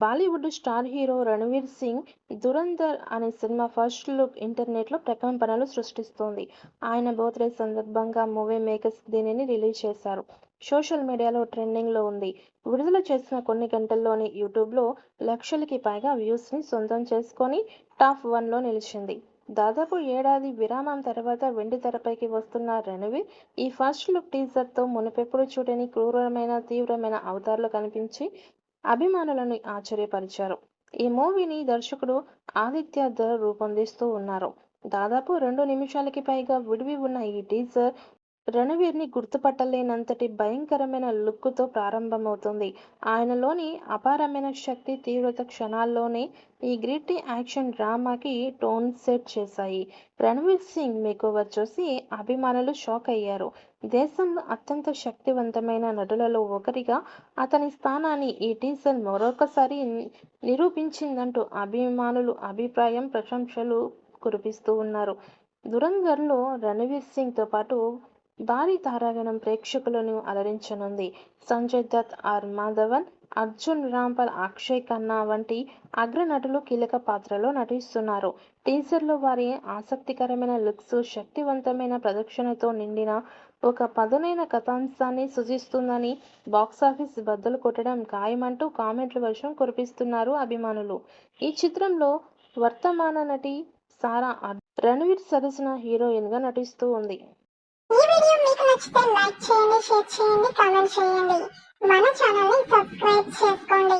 Bollywood star hero Ranveer Singh Dhurandhar అనే సినిమా first look ఇంటర్నెట్లో ప్రకంపనలు సృష్టిస్తోంది. ఆయన బర్త్డే సందర్భంగా మూవీ మేకర్స్ దీనిని రిలీజ్ చేశారు. సోషల్ మీడియాలో ట్రెండింగ్లో ఉంది. విడుదల చేసిన కొన్ని గంటల్లోనే యూట్యూబ్లో లక్షలకి పైగా వ్యూస్ని సొంతం చేసుకొని టాప్ వన్లో నిలిచింది. దాదాపు ఏడాది విరామం తర్వాత వెండితెరపైకి వస్తున్న రణ్వీర్ ఈ ఫస్ట్ లుక్ టీజర్తో మునుపెప్పుడూ చూడని క్రూరమైన, తీవ్రమైన అవతారాలు కనిపించి అభిమానులను ఆశ్చర్యపరిచారు. ఈ మూవీని దర్శకుడు ఆదిత్య ధర్ రూపొందిస్తూ ఉన్నారు. దాదాపు రెండు నిమిషాలకి పైగా విడివి ఉన్న ఈ టీజర్ రణవీర్ని గుర్తుపట్టలేనంతటి భయంకరమైన లుక్తో ప్రారంభమవుతుంది. ఆయనలోని అపారమైన శక్తి, తీవ్రత క్షణాల్లోనే ఈ గ్రిట్టి యాక్షన్ డ్రామాకి టోన్ సెట్ చేశాయి. రణవీర్ సింగ్ మేకోవర్ చూసి అభిమానులు షాక్ అయ్యారు. దేశంలో అత్యంత శక్తివంతమైన నటులలో ఒకరిగా అతని స్థానాన్ని ఈ టీజర్ మరొకసారి నిరూపించిందంటూ అభిమానులు అభిప్రాయం, ప్రశంసలు కురిపిస్తూ ఉన్నారు. దురంగర్లో రణవీర్ సింగ్తో పాటు భారీ తారాగణం ప్రేక్షకులను అలరించనుంది. సంజయ్ దత్, ఆర్. మాధవన్, అర్జున్ రాంపాల్, అక్షయ్ ఖన్నా వంటి అగ్రనటులు కీలక పాత్రలో నటిస్తున్నారు. టీజర్లో వారి ఆసక్తికరమైన లుక్స్, శక్తివంతమైన ప్రదక్షిణతో నిండిన ఒక పదునైన కథాంశాన్ని సూచిస్తుందని, బాక్సాఫీస్ బద్దలు కొట్టడం ఖాయమంటూ కామెంట్ల వర్షం కురిపిస్తున్నారు అభిమానులు. ఈ చిత్రంలో వర్తమాన నటి సారా రణవీర్ సరసన హీరోయిన్గా నటిస్తూ ఉంది. వీడియో మీకు నచ్చితే లైక్ చేయండి, షేర్ చేయండి, కామెంట్ చేయండి. మన ఛానల్ని సబ్స్క్రైబ్ చేసుకోండి.